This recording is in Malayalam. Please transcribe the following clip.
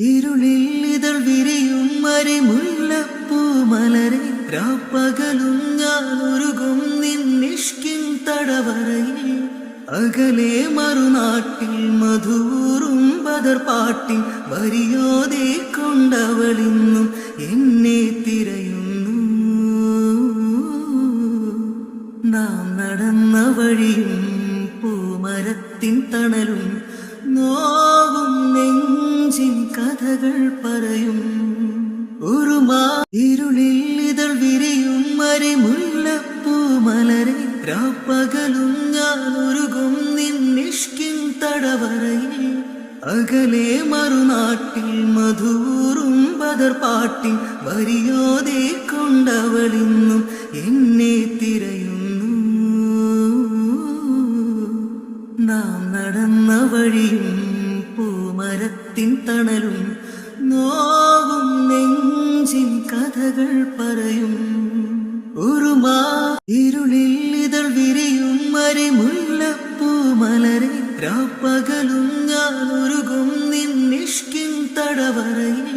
ഇരുളിൽ ഇതൾ വിരിയും മധൂറും എന്നെ തിരയുന്നു. നാം വഴിയും പൂമരത്തിൻ തണലും നോവും നെഞ്ചിൻ കഥകൾ പറയും. ഒരു ഇരുളിൽ ഇതൾ വിരിയും മരിമുല്ലപ്പൂ മലരെ. രാപ്പകലും ഞാൻ ഒരുകും നിന്നിഷ്കിൻ തടവറയിൽ. അകലെ മറുനാട്ടിൽ മധൂറും ബദർ പാട്ടിൽ വരിയോതെ കൊണ്ടവളിന്നും എന്നെ തിരയുന്നു. നാം നടന്ന വഴിയും പൂമരത്തിൻ തണലും നോവും നെഞ്ചിൻ കഥകൾ പറയും. ഒരു മാ ഇരുളിൽ ഇതൾ വിരിയും മരിമുല്ലപ്പൂ മലരെ രാപ്പകലും ഞാൻ ഒരുകും നിന്നിഷ്കിൻ തടവറയിൽ.